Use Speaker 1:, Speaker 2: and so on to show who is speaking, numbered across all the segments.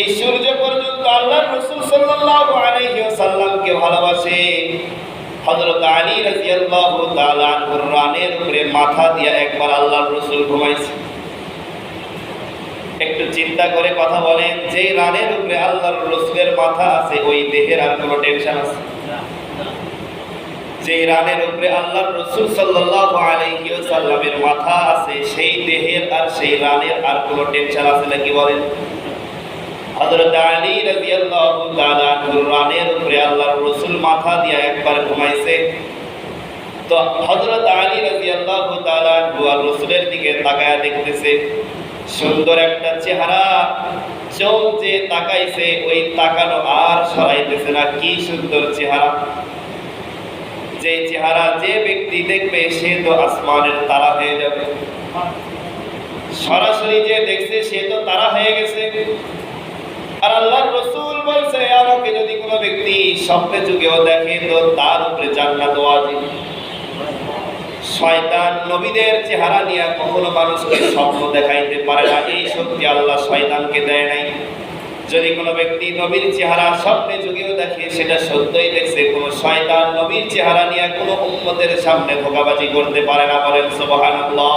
Speaker 1: এই সূর্য পর্যন্ত আল্লাহ রসুল সাল্লাল্লাহু আলাইহি ওয়াসাল্লামকে ভালোবাসে। হযরত আলী রাদিয়াল্লাহু তাআলা আনহুর উপরে মাথা দিয়া একবার আল্লাহর রসুল ঘুমাইছে। একটু চিন্তা করে কথা বলেন, যে রানের উপরে আল্লাহর রসুলের মাথা আছে, ওই দেহের আর কোনো টেনশন আছে? যে রানের উপরে আল্লাহর রসুল সাল্লাল্লাহু আলাইহি ওয়াসাল্লামের মাথা আছে, সেই দেহের আর সেই রানের আর কোনো টেনশন আছে নাকি বলেন? হযরত আলী রাদিয়াল্লাহু তাআলা রানের উপরে আল্লাহর রসুল মাথা দিয়ে একবার ঘুমাইছে। তো হযরত আলী রাদিয়াল্লাহু তাআলা আর রসুলের দিকে তাকায়া দেখতেছে, সুন্দর একটা চেহারা। চোখ যে তাকাইছে, ওই তাকানো আর সরাইতেছে না, কি সুন্দর চেহারা। যে চেহারা যে ব্যক্তি দেখবে, সে তো আসমানের তারা হয়ে যাবে। সরাসরি যে দেখছে, সে তো তারা হয়ে গেছে। আর আল্লাহর রসুল বলছে, আমাকে যদি কোনো ব্যক্তি স্বপ্নে যুগেও দেখে, তো তার উপরে জান্নাত ওয়াজিব। শয়তান নবীদের চেহারা নিয়ে কখনো মানুষকে স্বপ্ন দেখাইতে পারে না। এই শক্তি আল্লাহ শয়তানকে দেয় নাই। যদি কোনো ব্যক্তি নবীর চেহারা স্বপ্নে যুগেও দেখে, সেটা সত্যই দেখছে। কোনো শয়তান নবীর চেহারা নিয়ে কোনো উম্মতের সামনে ধোকাবাজি করতে পারে না বলেন সুবহানাল্লাহ।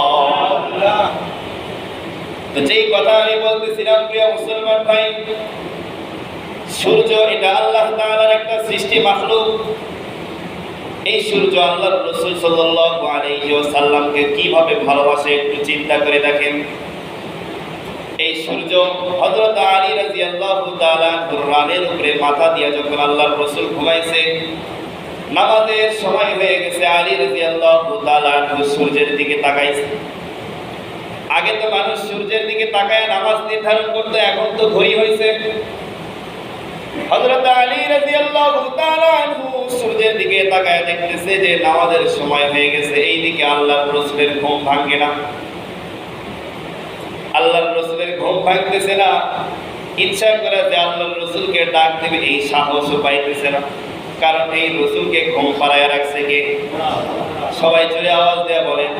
Speaker 1: যেই কথা আমি বলতেছিলাম, প্রিয় মুসলমান ভাই, সূর্য এটা আল্লাহ তাআলার একটা সৃষ্টি মাখলুক। এই সূর্য আল্লাহর রাসূল সাল্লাল্লাহু আলাইহি ওয়াসাল্লামকে কীভাবে ভালোবাসে একটু চিন্তা করে দেখেন। এই সূর্য হযরত আলী রাদিয়াল্লাহু তাআলা রানের উপরে মাথা দিয়া যখন আল্লাহর রাসূল ঘুমাইছে, নামাজের সময় হয়ে গেছে, আলী রাদিয়াল্লাহু তাআলা সূর্যের দিকে তাকাইছে। আগে তো মানুষ সূর্যের দিকে তাকায় নামাজ নির্ধারণ করতো, এখন তো ঘড়ি হয়েছে হযরত আলী রাদিয়াল্লাহু তাআলা আনহু সূর্যের দিকে তাকায় দেখতেছে যে নামাজের সময় হয়ে গেছে এই দিকে আল্লাহর রাসূলের ঘুম ভাঙে না। আল্লাহর রাসূলের ঘুম ভাঙতেছে না। ইচ্ছা করে যে আল্লাহর রাসূলকে ডাক দেবে, এই সাহসও পাইতেছে না। কারণ এই রসুলকে ঘুম পাড়ায় রাখছে কে? সবাই জুড়ে আওয়াজ দেয়া বলেন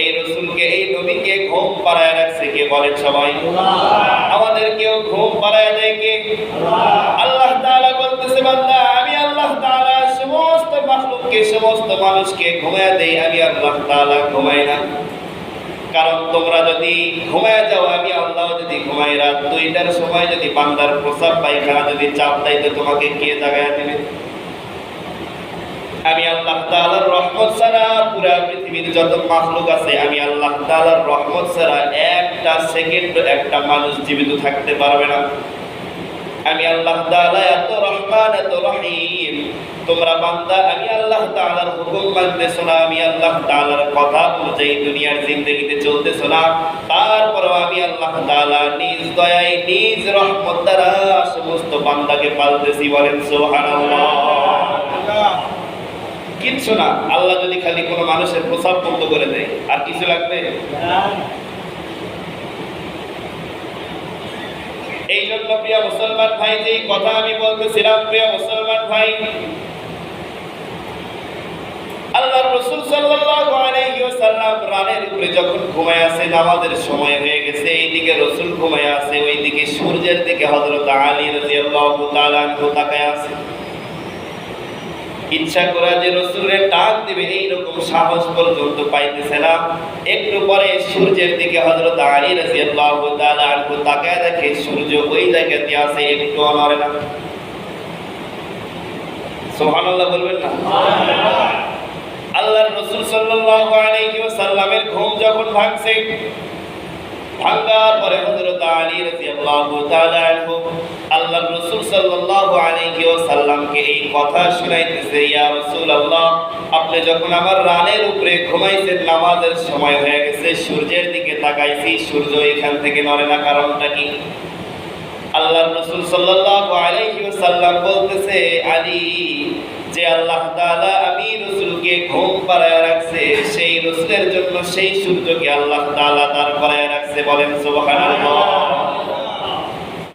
Speaker 1: এই রসুলকে, এই নবীকে ঘুম পাড়ায় রাখছে কে বলেন সবাই? আমাদের কেউ ঘুম পাড়ায় দেয় কে? আল্লাহ তাআলা বলতেছে, বান্দা, আমি আল্লাহ তাআলা সমস্ত মাখলুককে, সমস্ত মানুষকে ঘুমায় দেই, আমি আল্লাহ তাআলা ঘুমাই না। কারণ তোমরা যদি ঘুমায় যাও, আমি আল্লাহ যদি ঘুমাই রাত দুইটার সময় যদি বান্দার প্রসাব পায়খানা যদি চাপ দেয়, তো তোমাকে কে জাগায় দেবে? আমি আল্লাহ তাআলার রহমত ছাড়া পুরা পৃথিবীর যত মাখলুক আছে, আমি আল্লাহ তাআলার রহমত ছাড়া একটা সেকেন্ড একটা মানুষ জীবিত থাকতে পারবে না। আমি আল্লাহ তাআলা এত রহমান, এত রহিম। তোমরা বান্দা, আমি আল্লাহ তাআলার হুকুম মানতেছো না, আমি আল্লাহ তাআলার কথা অনুযায়ী দুনিয়ার জিন্দগিতে চলতেছো না। তারপর আমি আল্লাহ তাআলা নিজ দয়ায়, নিজ রহমত দ্বারা সমস্ত বান্দাকে পালতেছি বলেন সুবহানাল্লাহ। কিচ্ছু না, আল্লাহ যদি খালি কোনো মানুষের প্রসাব বন্ধ করে দেয়, আর কিছু লাগবে? এই জন্য প্রিয় মুসলমান ভাই যে কথা আমি বলতেছিলাম, প্রিয় মুসলমান ভাই, আল্লাহর রাসূল ওয়াসাল্লাম রানের উপরে যখন ঘুমায় আছে নামাজের সময় হয়ে গেছে, এইদিকে রসুল ঘুমায় আছে ওইদিকে সূর্যের দিকে হযরত আলী রাদিয়াল্লাহু তাআলা তাকায় আছে। ইচ্ছা করা যে রসুলের ডাক দিবে, এইরকম সাহস পর্যন্ত পাইতেছে না। একটু পরে সূর্যের দিকে হযরত আলী রাদিয়াল্লাহু তাআলা তাকায় দেখে, সূর্য ওই জায়গাতে আছে, একটু নড়ে না। সুবহানাল্লাহ বলবেন না? আল্লাহর রাসূল সাল্লাল্লাহু আলাইহি ওয়াসাল্লামের ঘুম যখন ভাঙছে ভাঙার পরে হযরত আলী রাদিয়াল্লাহু তাআলা আনহু আল্লাহর রাসূল সাল্লাল্লাহু আলাইহি ওয়াসাল্লামকে এই কথা ইয়া রাসূলুল্লাহ, আপনি যখন আমার রানের উপরে ঘুমাইছেন, নামাজের সময় হয়ে গেছে, সূর্যের দিকে তাকাইছি, সূর্য এখান থেকে নড়ে না, কারণটা কি? রাসূল সাল্লাল্লাহু আলাইহি ওয়াসাল্লাম বলতেছে, আলী, যে আল্লাহ তাআলা আমি ঘুম পাড়ায় রাখছে, সেই রসুলের জন্য সেই সূর্যকে আল্লাহ তাআলা তার পাড়ায় রাখছে বলেন সুবহানাল্লাহ।